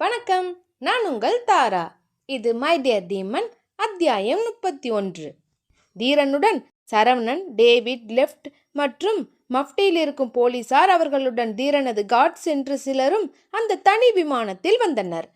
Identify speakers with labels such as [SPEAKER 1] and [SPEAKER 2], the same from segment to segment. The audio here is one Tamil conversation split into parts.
[SPEAKER 1] வணக்கம். நான் உங்கள் தாரா. இது மை டியர் டீமன் அத்தியாயம் முப்பத்தி ஒன்று தீரனுடன் சரவணன் டேவிட் லெஃப்ட் மற்றும் மஃப்டியில் இருக்கும் போலீசார் அவர்களுடன் தீரனது காட்ஸ் என்று சிலரும் அந்த தனி விமானத்தில் வந்தனர்.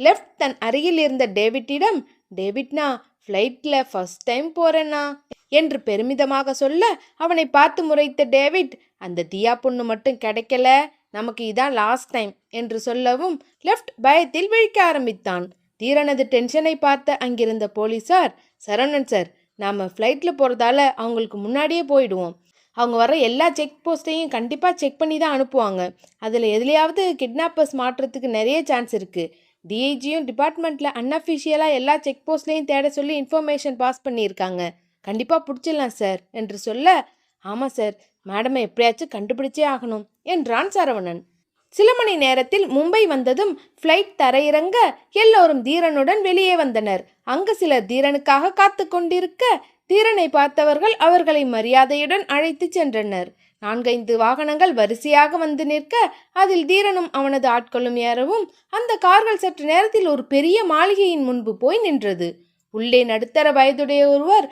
[SPEAKER 1] லெஃப்ட் தன் அருகில் இருந்த டேவிட்டிடம் டேவிட்னா ஃப்ளைட்டில் ஃபர்ஸ்ட் டைம் போறேனா? என்று பெருமிதமாக சொல்ல அவனை பார்த்து முறைத்த டேவிட் அந்த தியா பொண்ணு மட்டும் கிடைக்கல. நமக்கு இதான் லாஸ்ட் டைம் என்று சொல்லவும் லெஃப்ட் பயத்தில் விழிக்க ஆரம்பித்தான். தீரனது டென்ஷனை பார்த்த அங்கிருந்த போலீஸார் சரவணன் சார் நாம் ஃப்ளைட்டில் போகிறதால அவங்களுக்கு முன்னாடியே போயிடுவோம். அவங்க வர எல்லா செக் போஸ்ட்டையும் கண்டிப்பாக செக் பண்ணி தான் அனுப்புவாங்க. அதில் எதுலையாவது கிட்னாப்பர்ஸ் மாற்றுறதுக்கு நிறைய சான்ஸ் இருக்குது டிஐஜியும் டிபார்ட்மெண்ட்டில் அன்அஃபிஷியலாக எல்லா செக் போஸ்ட்லேயும் தேட சொல்லி இன்ஃபர்மேஷன் பாஸ் பண்ணியிருக்காங்க. கண்டிப்பாக பிடிச்சிடலாம் சார் என்று சொல்ல ஆமாம் சார் மேடமை எப்படியாச்சும் கண்டுபிடிச்சே ஆகணும். என்றான் சரவணன். சில மணி நேரத்தில் மும்பை வந்ததும் ஃப்ளைட் தரையிறங்க எல்லோரும் தீரனுடன் வெளியே வந்தனர். அங்கு சிலர் தீரனுக்காக காத்து கொண்டிருக்க தீரனை பார்த்தவர்கள் அவர்களை மரியாதையுடன் அழைத்து சென்றனர். நான்கைந்து வாகனங்கள் வரிசையாக வந்து நிற்க அதில் தீரனும் அவனது ஆட்களும் ஏறவும் அந்த கார்கள் சற்று நேரத்தில் ஒரு பெரிய மாளிகையின் முன்பு போய் நின்றது. உள்ளே நடுத்தர வயதுடைய ஒருவர்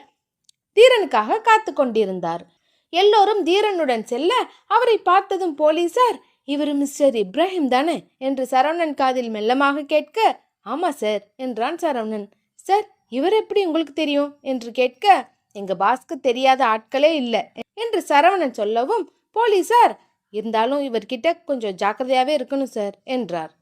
[SPEAKER 1] தீரனுக்காக காத்து கொண்டிருந்தார். எல்லோரும் தீரனுடன் செல்ல அவரை பார்த்ததும் போலீசார் இவர் மிஸ்டர் இப்ராஹிம் தானே? என்று சரவணன் காதில் மெல்லமாக கேட்க ஆமா சார் என்றான் சரவணன். சார் இவர் எப்படி உங்களுக்கு தெரியும்? என்று கேட்க எங்க பாஸ்க்கு தெரியாத ஆட்களே இல்லை என்று சரவணன் சொல்லவும் போலீசார் இருந்தாலும் இவர்கிட்ட கொஞ்சம் ஜாக்கிரதையாவே இருக்கணும் சார் என்றார்.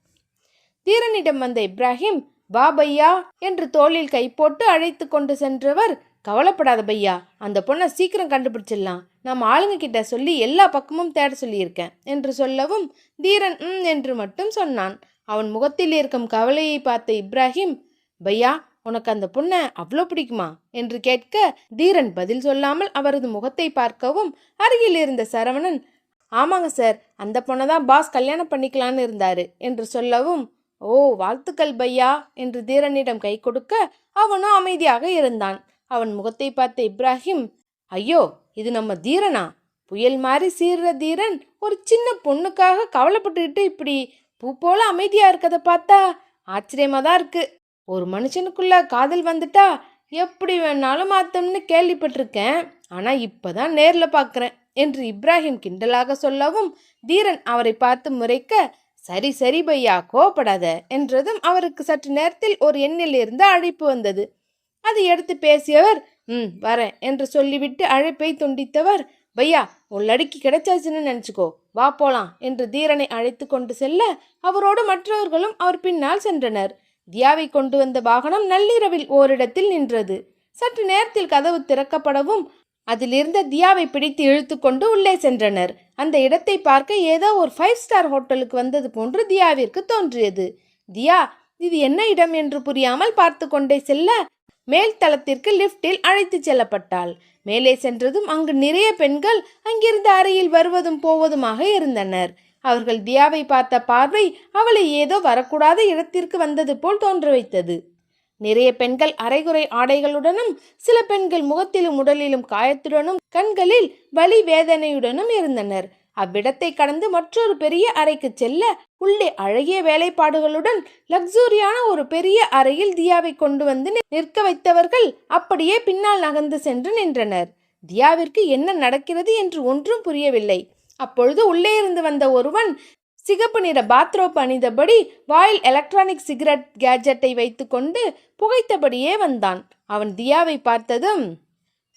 [SPEAKER 1] தீரனிடம் வந்த இப்ராஹிம் பாபையா என்று தோளில் கை போட்டு அழைத்து கொண்டு சென்றவர் கவலைப்படாத பையா அந்த பொண்ணை சீக்கிரம் கண்டுபிடிச்சிடலாம். நம்ம ஆளுங்க கிட்ட சொல்லி எல்லா பக்கமும் தேட சொல்லியிருக்கேன் என்று சொல்லவும் தீரன் ம் என்று மட்டும் சொன்னான். அவன் முகத்தில் இருக்கும் கவலையை பார்த்த இப்ராஹிம் பையா உனக்கு அந்த பொண்ணை அவ்வளோ பிடிக்குமா? என்று கேட்க தீரன் பதில் சொல்லாமல் அவரது முகத்தை பார்க்கவும் அருகில் இருந்த சரவணன் ஆமாங்க சார் அந்த பொண்ணை தான் பாஸ் கல்யாணம் பண்ணிக்கலான்னு இருந்தாரு என்று சொல்லவும் ஓ வாழ்த்துக்கள் பையா என்று தீரனிடம் கை கொடுக்க அவனும் அமைதியாக இருந்தான். அவன் முகத்தை பார்த்த இப்ராஹிம் ஐயோ இது நம்ம தீரனா? புயல் மாதிரி சீர்ற தீரன் ஒரு சின்ன பொண்ணுக்காக கவலைப்பட்டுக்கிட்டு இப்படி பூ போல அமைதியா இருக்கதை பார்த்தா ஆச்சரியமா தான் இருக்கு. ஒரு மனுஷனுக்குள்ள காதல் வந்துட்டா எப்படி வேணாலும் மாத்தம்னு கேள்விப்பட்டிருக்கேன். ஆனா இப்பதான் நேர்ல பார்க்குறேன் என்று இப்ராஹிம் கிண்டலாக சொல்லவும் தீரன் அவரை பார்த்து முறைக்க சரி சரி பையா கோபப்படாத என்றதும் அவருக்கு சற்று நேரத்தில் ஒரு எண்ணில் இருந்து அழைப்பு வந்தது. அதை எடுத்து பேசியவர் ம் வரேன் என்று சொல்லிவிட்டு அழைப்பை துண்டித்தவர் பையா உன் லடுக்கி கிடைச்சாச்சுன்னு நினச்சிக்கோ வா போலாம் என்று தீரனை அழைத்து கொண்டு செல்ல அவரோடு மற்றவர்களும் அவர் பின்னால் சென்றனர். தியாவை கொண்டு வந்த வாகனம் நள்ளிரவில் ஓரிடத்தில் நின்றது. சற்று நேரத்தில் கதவு திறக்கப்படவும் அதிலிருந்த தியாவை பிடித்து இழுத்து கொண்டு உள்ளே சென்றனர். அந்த இடத்தை பார்க்க ஏதோ ஒரு ஃபைவ் ஸ்டார் ஹோட்டலுக்கு வந்தது போன்று தியாவிற்கு தோன்றியது. தியா இது என்ன இடம்? என்று புரியாமல் பார்த்து கொண்டே செல்ல மேல் தளத்திற்கு லிஃப்டில் அழைத்துச் செல்லப்பட்டாள். மேலே சென்றதும் அங்கு நிறைய பெண்கள் அங்கிருந்து அறையில் வருவதும் போவதுமாக இருந்தனர். அவர்கள் தியாவை பார்த்த பார்வை அவளை ஏதோ வரக்கூடாத இடத்திற்கு வந்தது போல் தோன்ற வைத்தது நிறைய பெண்கள் அரைகுறை ஆடைகளுடனும் சில பெண்கள் முகத்திலும் உடலிலும் காயத்துடனும் கண்களில் வலி வேதனையுடனும் இருந்தனர். அவ்விடத்தை கடந்து மற்றொரு பெரிய அறைக்கு செல்ல உள்ளே அழகிய வேலைப்பாடுகளுடன் லக்ஸூரியான ஒரு பெரிய அறையில் தியாவை கொண்டு வந்து நிற்க வைத்தவர்கள் அப்படியே பின்னால் நகர்ந்து சென்று நின்றனர். தியாவிற்கு என்ன நடக்கிறது என்று ஒன்றும் புரியவில்லை. அப்பொழுது உள்ளே இருந்து வந்த ஒருவன் சிகப்பு நிற பாத்ரோப் அணிந்தபடி வாயில் எலக்ட்ரானிக் சிகரெட் கேஜெட்டை வைத்துக்கொண்டு புகைத்தபடியே வந்தான். அவன் தியாவை பார்த்ததும்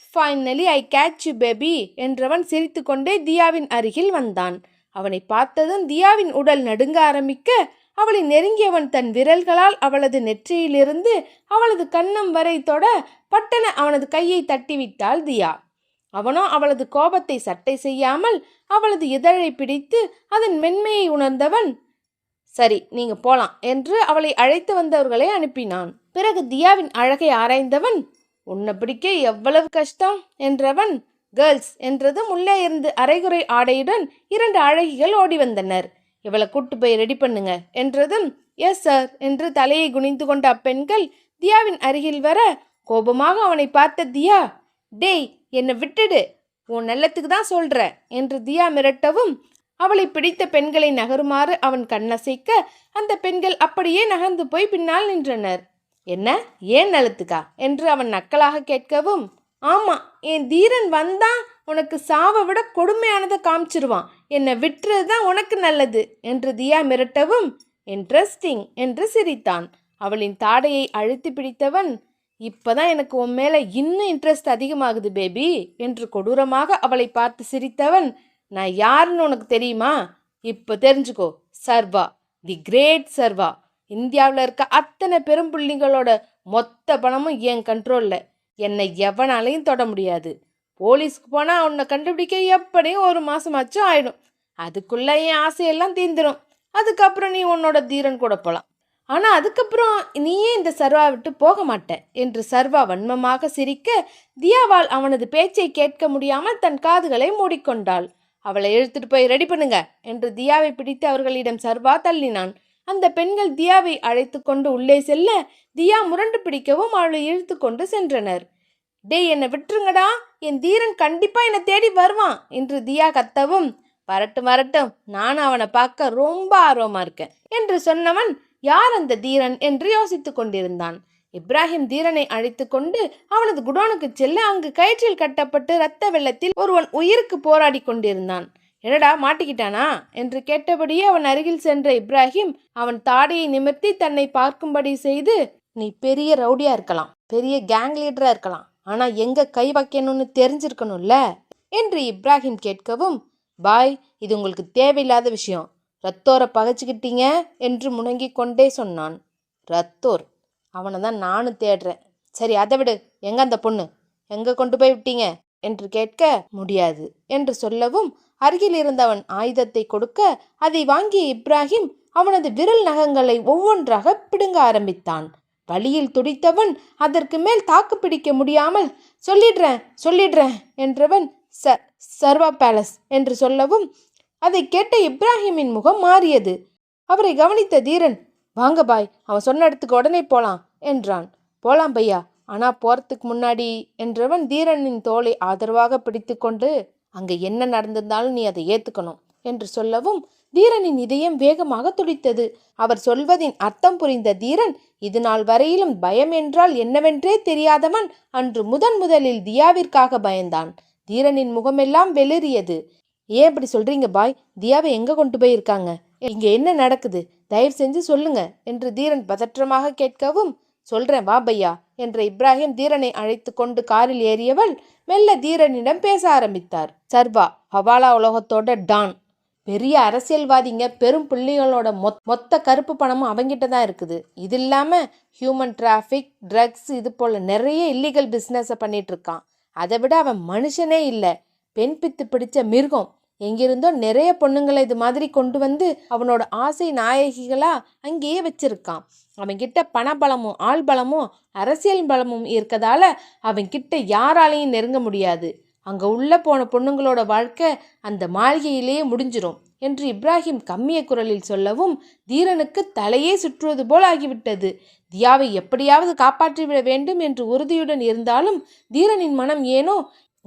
[SPEAKER 1] finally I catch you baby என்றவன் சிரித்துக்கொண்டே தியாவின் அருகில் வந்தான். அவனை பார்த்ததும் தியாவின் உடல் நடுங்க ஆரம்பிக்க அவளை நெருங்கியவன் தன் விரல்களால் அவளது நெற்றியிலிருந்து அவளது கன்னம் வரை தொட பட்டன அவனது கையை தட்டிவிட்டாள் தியா. அவனோ அவளது கோபத்தை சட்டை செய்யாமல் அவளது இதழை பிடித்து அதன் மென்மையை உணர்ந்தவன் சரி நீங்க போலாம் என்று அவளை அழைத்து வந்தவர்களை அனுப்பினான். பிறகு தியாவின் அழகை ஆராய்ந்தவன் உன்னை பிடிக்க எவ்வளவு கஷ்டம்? என்றவன் கேர்ள்ஸ் என்றதும் உள்ளே இருந்து அரைகுறை ஆடையுடன் இரண்டு அழகிகள் ஓடி வந்தனர். இவளை கூட்டு போய் ரெடி பண்ணுங்க என்றதும் எஸ் சார் என்று தலையை குனிந்து கொண்ட அப்பெண்கள் தியாவின் அருகில் வர கோபமாக அவனை பார்த்த தியா டேய் என்னை விட்டுடு. உன் நல்லத்துக்கு தான் சொல்ற என்று தியா மிரட்டவும் அவளை பிடித்த பெண்களை நகருமாறு அவன் கண்ணசைக்க அந்த பெண்கள் அப்படியே நகர்ந்து போய் பின்னால் நின்றனர். என்ன? ஏன் நழுத்துக்கா என்று அவன் நக்கலாக கேட்கவும் ஆமாம் என் தீரன் வந்தான் உனக்கு சாவை விட கொடுமையானதை காமிச்சிருவான். என்னை விட்டுறது தான் உனக்கு நல்லது என்று தியா மிரட்டவும் இன்ட்ரெஸ்டிங் என்று சிரித்தான். அவளின் தாடையை அழுத்தி பிடித்தவன் இப்போதான் எனக்கு உன் மேலே இன்னும் இன்ட்ரெஸ்ட் அதிகமாகுது பேபி என்று கொடூரமாக அவளை பார்த்து சிரித்தவன் நான் யாருன்னு உனக்கு தெரியுமா? இப்போ தெரிஞ்சுக்கோ சர்வா தி கிரேட் சர்வா. இந்தியாவில் இருக்க அத்தனை பெரும்புள்ளிங்களோட மொத்த பணமும் என் கண்ட்ரோலில் என்னை எவனாலையும் தொட முடியாது. போலீஸ்க்கு போனால் உன்னை கண்டுபிடிக்க எப்படியும் ஒரு மாதமாச்சும் ஆயிடும். அதுக்குள்ளே என் ஆசையெல்லாம் தீந்துடும் அதுக்கப்புறம் நீ உன்னோட தீரன் கூட போகலாம் ஆனால் அதுக்கப்புறம் நீயே இந்த சர்வா விட்டு போக மாட்ட. என்று சர்வா வன்மமாக சிரிக்க தியாவால் அவனது பேச்சை கேட்க முடியாமல் தன் காதுகளை மூடிக்கொண்டாள். அவளை இழுத்துட்டு போய் ரெடி பண்ணுங்க என்று தியாவை பிடித்து அவர்களிடம் சர்வா தள்ளினான். அந்த பெண்கள் தியாவை அழைத்து கொண்டு உள்ளே செல்ல தியா முரண்டு பிடிக்கவும் அவளை இழுத்து கொண்டு சென்றனர். டேய் என்னை விட்டுருங்கடா. என் தீரன் கண்டிப்பா என்னை தேடி வருவான் என்று தியா கத்தவும் வரட்டும் வரட்டும். நான் அவனை பார்க்க ரொம்ப ஆர்வமா இருக்கேன் என்று சொன்னவன் யார் அந்த தீரன்? என்று யோசித்துக் கொண்டிருந்தான். இப்ராஹிம் தீரனை அழைத்து கொண்டு அவனது குடோனுக்கு செல்ல அங்கு கயிற்றில் கட்டப்பட்டு இரத்த வெள்ளத்தில் ஒருவன் உயிருக்கு போராடி கொண்டிருந்தான். என்னடா மாட்டிக்கிட்டானா? என்று கேட்டபடியே அவன் அருகில் சென்ற இப்ராஹிம் அவன் தாடையை நிமிர்த்தி தன்னை பார்க்கும்படி செய்து நீ பெரிய ரவுடியா இருக்கலாம் பெரிய கேங் லீடரா இருக்கலாம் ஆனா எங்க கை வைக்கணும்னு தெரிஞ்சிருக்கணும்ல? என்று இப்ராஹிம் கேட்கவும் பாய் இது உங்களுக்கு தேவையில்லாத விஷயம். ரத்தோரை பகைச்சிக்கிட்டீங்க என்று முணங்கிக் கொண்டே சொன்னான். ரத்தோர்? அவனை தான் நானும் தேடுறேன். சரி அதை விடு. எங்க அந்த பொண்ணு? எங்க கொண்டு போய் விட்டீங்க? என்று கேட்க முடியாது என்று சொல்லவும் அருகில் இருந்தவன் ஆயுதத்தை கொடுக்க அதை வாங்கிய இப்ராஹிம் அவனது விரல் நகங்களை ஒவ்வொன்றாக பிடுங்க ஆரம்பித்தான். வழியில் துடித்தவன் அதற்கு மேல் தாக்கு பிடிக்க முடியாமல் சொல்லிடுறேன் சொல்லிடுறேன் என்றவன் ச சர்வா பேலஸ் என்று சொல்லவும் அதை கேட்ட இப்ராஹிமின் முகம் மாறியது. அவரை கவனித்த தீரன் வாங்க பாய் அவன் சொன்ன இடத்துக்கு உடனே போலாம் என்றான். போலாம் பையா ஆனா போறதுக்கு முன்னாடி என்றவன் தீரனின் தோலை ஆதரவாக பிடித்துக்கொண்டு அங்கே என்ன நடந்திருந்தாலும் நீ அதை ஏத்துக்கணும் என்று சொல்லவும் தீரனின் இதயம் வேகமாக துடித்தது. அவர் சொல்வதின் அர்த்தம் புரிந்த தீரன் இது நாள் வரையிலும் பயம் என்றால் என்னவென்றே தெரியாதவன் அன்று முதன் முதலில் தியாவிற்காக பயந்தான். தீரனின் முகமெல்லாம் வெளிறியது. ஏன் இப்படி சொல்றீங்க பாய்? தியாவை எங்க கொண்டு போயிருக்காங்க? இங்க என்ன நடக்குது? தயவு செஞ்சு சொல்லுங்க என்று தீரன் பதற்றமாக கேட்கவும் சொல்றேன் வா பையா. என்ற இப்ராஹிம் தீரனை அழைத்து கொண்டு காரில் ஏறியவள் மெல்ல தீரனிடம் பேச ஆரம்பித்தார். சர்வா ஹவாலா உலகத்தோட டான். பெரிய அரசியல்வாதிங்க பெரும் புள்ளிகளோட மொத் மொத்த கருப்பு பணமும் அவங்கிட்ட தான் இருக்குது. இது இல்லாமல் ஹியூமன் டிராஃபிக் ட்ரக்ஸ் இது போல் நிறைய இல்லீகல் பிஸ்னஸை பண்ணிட்டு இருக்கான். அதை விட அவன் மனுஷனே இல்லை. பெண் பித்து பிடிச்ச மிருகம். எங்கிருந்தோ நிறைய பொண்ணுங்களை இது மாதிரி கொண்டு வந்து அவனோட ஆசை நாயகிகளா அங்கேயே வச்சிருக்கான். அவன்கிட்ட பணபலமும் ஆள் பலமும் அரசியல் பலமும் இருக்கதால அவன்கிட்ட யாராலையும் நெருங்க முடியாது. அங்க உள்ள போன பொண்ணுங்களோட வாழ்க்கை அந்த மாளிகையிலேயே முடிஞ்சிரும் என்று இப்ராஹிம் கம்மிய குரலில் சொல்லவும் தீரனுக்கு தலையே சுற்றுவது போல் ஆகிவிட்டது. தியாவை எப்படியாவது காப்பாற்றிவிட வேண்டும் என்று உறுதியுடன் இருந்தாலும் தீரனின் மனம் ஏனோ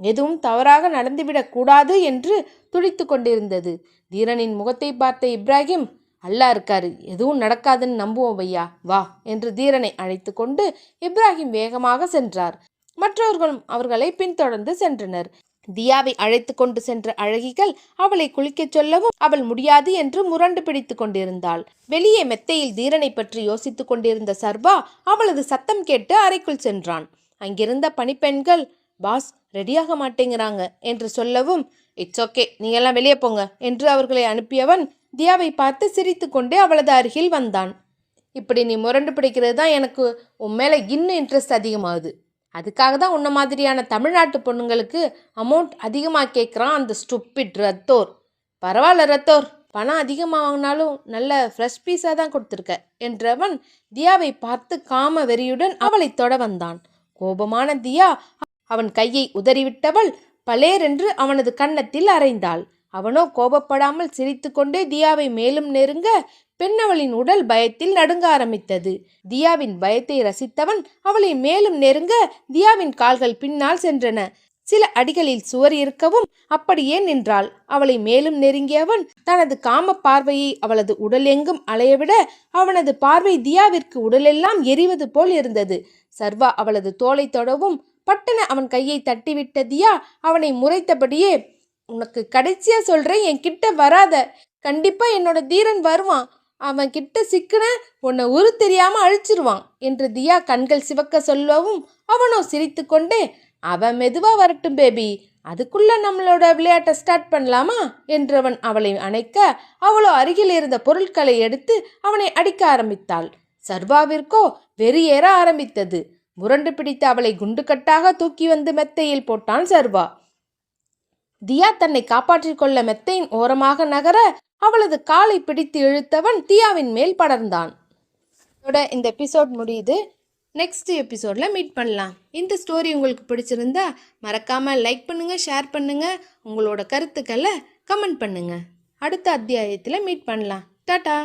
[SPEAKER 1] எதுவும் தவறாக நடந்துவிடக் கூடாது என்று துடித்து கொண்டிருந்தது. தீரனின் முகத்தை பார்த்த இப்ராஹிம் அல்லா இருக்காரு எதுவும் நடக்காதுன்னு நம்புவோம் ஐயா வா என்று தீரனை அழைத்து கொண்டு இப்ராஹிம் வேகமாக சென்றார். மற்றவர்களும் அவர்களை பின்தொடர்ந்து சென்றனர். தியாவை அழைத்து கொண்டு சென்ற அழகிகள் அவளை குளிக்கச் சொல்லவும் அவள் முடியாது என்று முரண்டு பிடித்து கொண்டிருந்தாள். வெளியே மெத்தையில் தீரனை பற்றி யோசித்துக் கொண்டிருந்த சர்வா அவளது சத்தம் கேட்டு அறைக்குள் சென்றான். அங்கிருந்த பணிப்பெண்கள் பாஸ் ரெடியாக மாட்டேங்கிறாங்க என்று சொல்லவும் இட்ஸ் ஓகே நீங்கள்லாம் வெளியே போங்க என்று அவர்களை அனுப்பியவன் தியாவை பார்த்து சிரித்துக்கொண்டே அவளது அருகில் வந்தான். இப்படி நீ முரண்டு பிடிக்கிறது தான் எனக்கு உன் மேலே இன்னும் இன்ட்ரெஸ்ட் அதிகமாகுது. அதுக்காக தான் உன்ன மாதிரியான தமிழ்நாட்டு பொண்ணுங்களுக்கு அமௌண்ட் அதிகமாக கேட்குறான் அந்த ஸ்டுப்பிட் ரத்தோர். பரவாயில்ல ரத்தோர் பணம் அதிகமாக வாங்கினாலும் நல்ல ஃப்ரெஷ் பீஸாக தான் கொடுத்துருக்க என்றவன் தியாவை பார்த்து காம வெறியுடன் அவளை தொட வந்தான். கோபமான தியா அவன் கையை உதறிவிட்டவள் பலேரென்று அவனது கன்னத்தில் அறைந்தாள். அவனோ கோபப்படாமல் சிரித்துக்கொண்டே தியாவை மேலும் நெருங்க பெண்ணவளின் உடல் பயத்தில் நடுங்க ஆரம்பித்தது. தியாவின் பயத்தை ரசித்தவன் அவளை மேலும் நெருங்க தியாவின் கால்கள் பின்னால் சென்றன. சில அடிகளில் சுவர் இருக்கவும் அப்படியே நின்றாள். அவளை மேலும் நெருங்கியவன் தனது காம பார்வையை அவளது உடல் எங்கும் அலையவிட அவனது பார்வை தியாவிற்கு உடலெல்லாம் எரிவது போல் இருந்தது. சர்வா அவளது தோலை தொடவும் பட்டன அவன் கையை தட்டிவிட்ட தியா அவனை முறைத்தபடியே உனக்கு கடைசியா சொல்றேன் என் கிட்ட வராத. கண்டிப்பா என்னோட தீரன் வருவான். அவன் கிட்ட சிக்கின உன்னை உரு தெரியாம அழிச்சிருவான் என்று தியா கண்கள் சிவக்க சொல்லவும் அவனோ சிரித்துக்கொண்டே அவன் மெதுவா வரட்டும் பேபி. அதுக்குள்ள நம்மளோட விளையாட்டை ஸ்டார்ட் பண்ணலாமா? என்றவன் அவளை அணைக்க அவளோ அருகில் இருந்த பொருட்களை எடுத்து அவனை அடிக்க ஆரம்பித்தாள். சர்வாவிற்கோ வெறியேற ஆரம்பித்தது. முரண்டு பிடித்து அவளை குண்டுக்கட்டாக தூக்கி வந்து மெத்தையில் போட்டான் சர்வா. தியா தன்னை காப்பாற்றிக் கொள்ள மெத்தையின் ஓரமாக நகர அவளது காலை பிடித்து இழுத்தவன் தியாவின் மேல் படர்ந்தான். இதோட இந்த எபிசோட் முடியுது. நெக்ஸ்ட் எபிசோடில் மீட் பண்ணலாம். இந்த ஸ்டோரி உங்களுக்கு பிடிச்சிருந்தா மறக்காமல் லைக் பண்ணுங்கள் ஷேர் பண்ணுங்கள் உங்களோட கருத்துக்களை கமெண்ட் பண்ணுங்கள் அடுத்த அத்தியாயத்தில் மீட் பண்ணலாம். டாட்டா